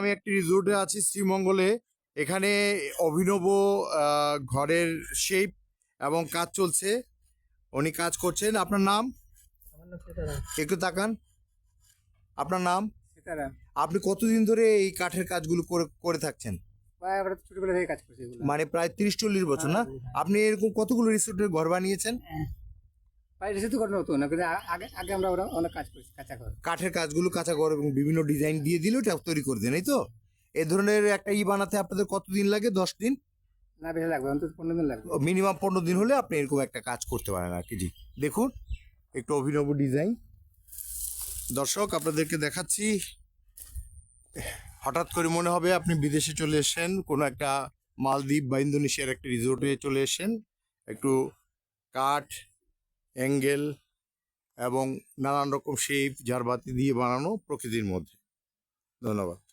আমি একটি রিসোর্টে আছি শ্রীমঙ্গলে। এখানে অভিনব ঘরের শেপ এবং কাজ চলছে। উনি কাজ করছেন। আপনার নাম? একটু তাকান। আপনার নাম? আপনি কতদিন ধরে এই কাঠের কাজগুলো করে করে থাকছেন? মানে প্রায় তিরিশ চল্লিশ বছর না? আপনি এরকম কতগুলো রিসোর্টের ঘর বানিয়েছেন? রেসে তো ঘটনা হতো না কিন্তু আগে আগে আমরা ওরা অনেক কাজ করছি কাঁচা ঘর। কাঠের কাজগুলো কাঁচা ঘর এবং বিভিন্ন ডিজাইন দিয়ে দিলে ওটা তৈরি করে দেন এই তো? এ ধরনের একটা ই বানাতে আপনাদের কতদিন লাগে? দশ দিন? না বেশি লাগবে অন্তত পনেরো দিন লাগবে। মিনিমাম পনেরো দিন হলে আপনি এরকম একটা কাজ করতে পারেন আর কি জি। দেখুন একটু অভিনব ডিজাইন দর্শক আপনাদেরকে দেখাচ্ছি হঠাৎ করে মনে হবে আপনি বিদেশে চলে এসেছেন কোনো একটা মালদ্বীপ বা ইন্দোনেশিয়ার একটা রিসোর্টে চলে এসেছেন। একটু কাঠ অ্যাঙ্গেল এবং নানান রকম শেপ ঝাড়বাতি দিয়ে বানানো প্রকৃতির মধ্যে। ধন্যবাদ।